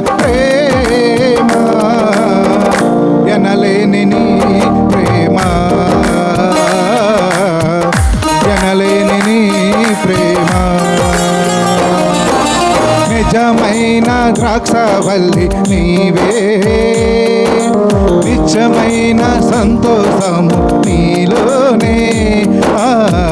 ప్రేమ ఎనలేని నీ ప్రేమ. ఎనలేని నీ ప్రేమ. నిజమైన ద్రాక్షవల్లి నీవే. నిజమైన సంతోషము నీలోనే. ఆ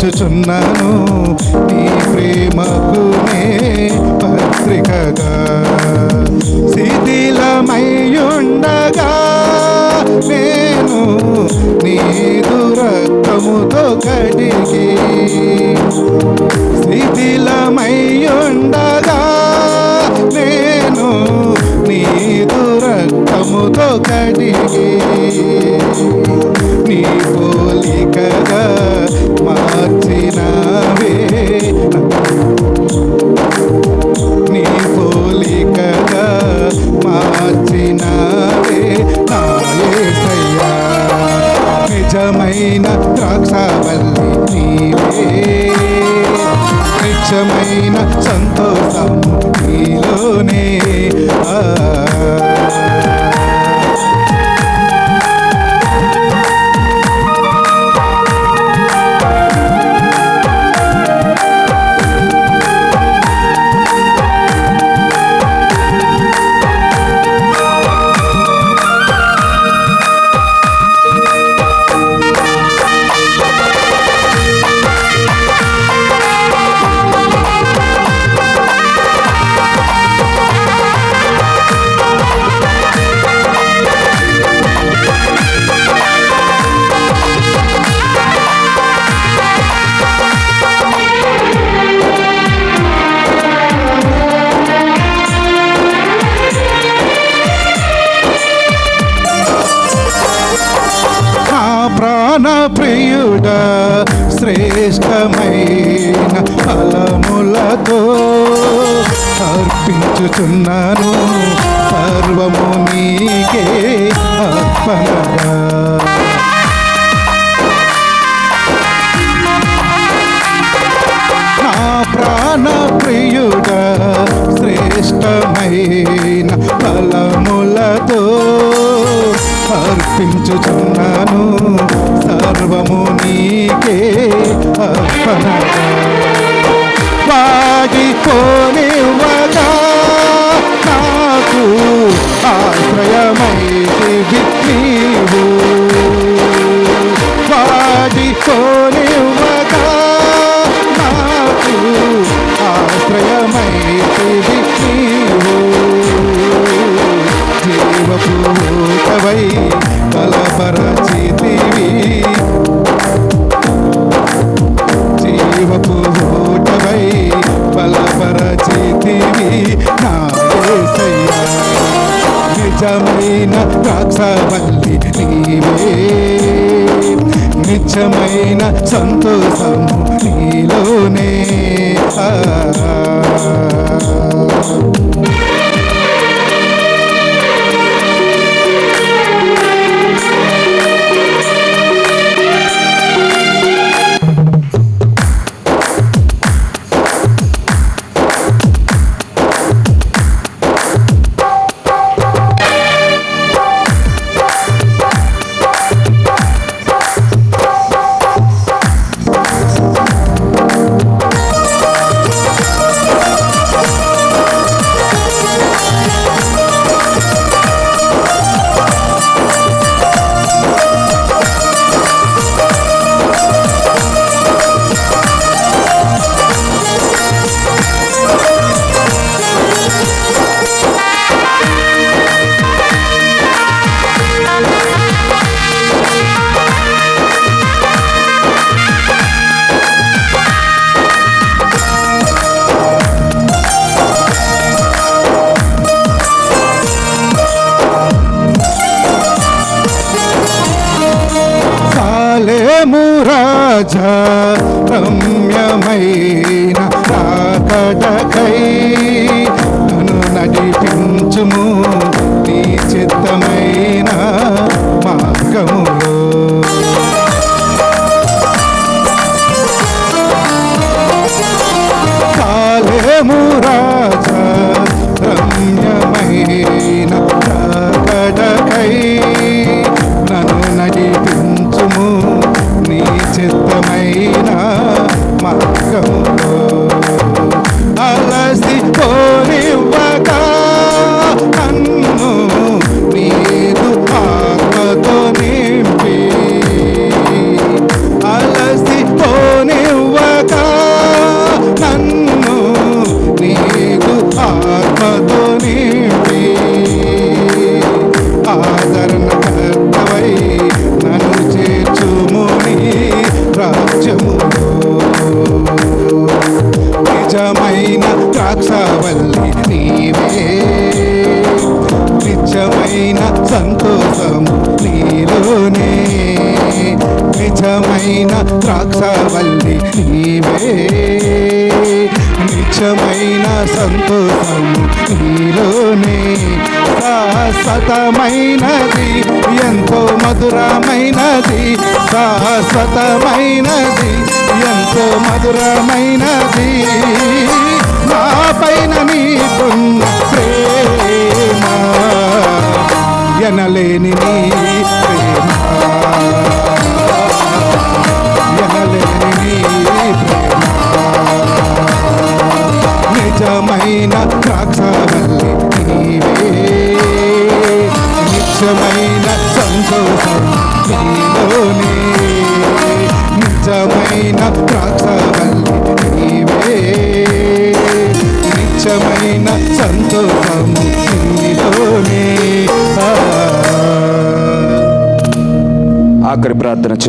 జీవించుచున్నాను ప్రియుడ శ్రేష్టమైన ఫలములతో అర్పించుచున్నాను. సర్వము నీకే అర్పణ. అర్పించుచున్నాను సర్వము నీకే అర్పణగా వాడిపోనివ్వగా నాకు ఆశ్రయమైతివి నీవు. నిజమైన సంతోషం నీలోనే. రాజ రమ్యమైన రాకటక సంతోషం నీలోనే. నిజమైన ద్రాక్షవల్లి నీవే. నిజమైన సంతోషం నీలోనే. శాశ్వతమైనది ఎంతో మధురమైనది. శాశ్వతమైనది ఎంతో మధురమైనది. నా పైన నీకున్న ప్రేమ. ఎనలేని నీవి. брат, значить,